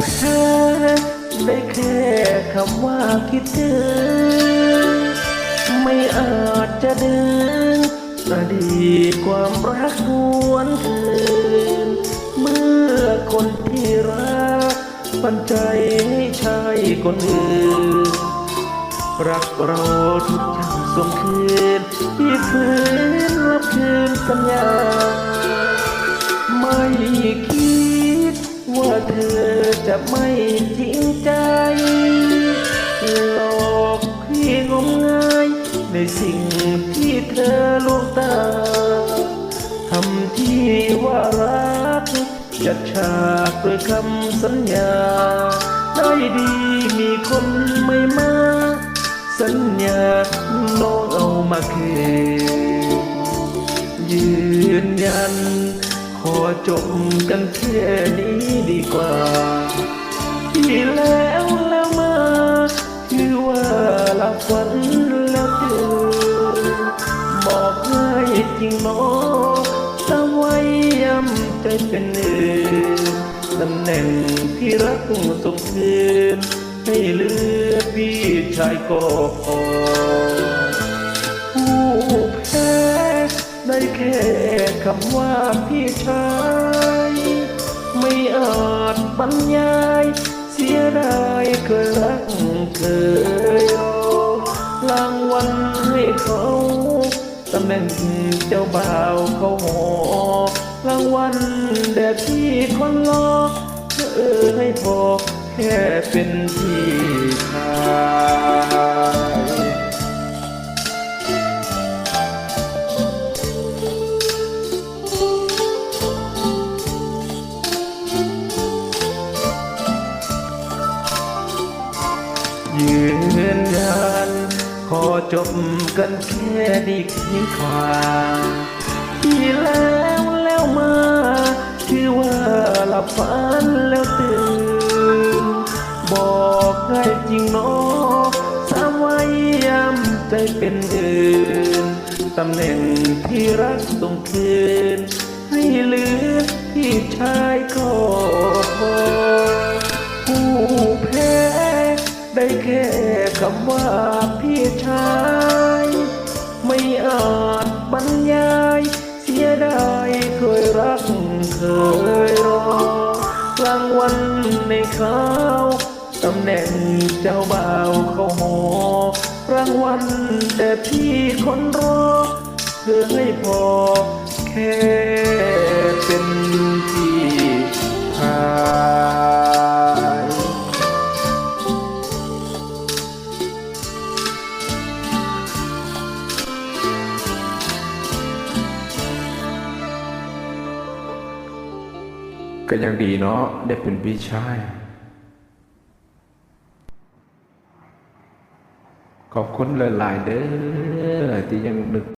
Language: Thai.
แพ้ได้แค่คำว่าคิดถึง ไม่อาจจะดึงอดีตความรักหวนคืนเมื่อคนที่รัก ปันใจให้ใช่คนอื่น รักเราทุกอย่างส่งคืนที่ฝืนรับคืนสัญญา ไม่คิดว่าเธอ จะไม่จริงใจหลอกพี่งมงายในสิ่งที่เธอลวงตาทำที่ว่ารักจัดฉากด้วยคำสัญญา ได้ดีมีคนไม่มา สัญญาน้องเอามาคืนยืนยัน ขอจบกันแค่นี้ดีกว่า ที่แล้วแล้วมาคือว่าลับฝันแล้วเจอบอกให้จริงเน้องจำไว้ย้ำใจเป็นหนึ่งตำแหน่งที่รักส่งคืนให้เลือพี่ชายก็พอผู้แพ้ได้แค่ำว่าพี่ชาย ไม่อาจบรรยาย เสียดายเคยรักเคยรอรางวัลให้เขาตำแหน่งเจ้าบ่าวเขาหอรางวัลแด่ที่คนรอเออให้พอแค่เป็นพี่ชาย ยืนยันขอจบกันแค่ดีนี้กว่าที่แล้วแล้วมาคือว่าหลับฝันแล้วตื่นบอกให้จริงเน้อสามไว้ย้ำใจเป็นอื่นตำแหน่งที่รักต้องคืนให้เหลือที่ชายก็พ ได้แค่คำว่าพี่ชาย ไม่อาจบรรยาย เสียดายเคยรักเคยรอรางวัลในข่าวตำแหน่งเจ้าบ่าวเขาหอรางวัลแต่พี่คนรอเพื่อให้พอแค่ ก็ยังดีเนาะได้เป็นพี่ชาย ขอบคุณหลายๆเด้อที่ยังนึก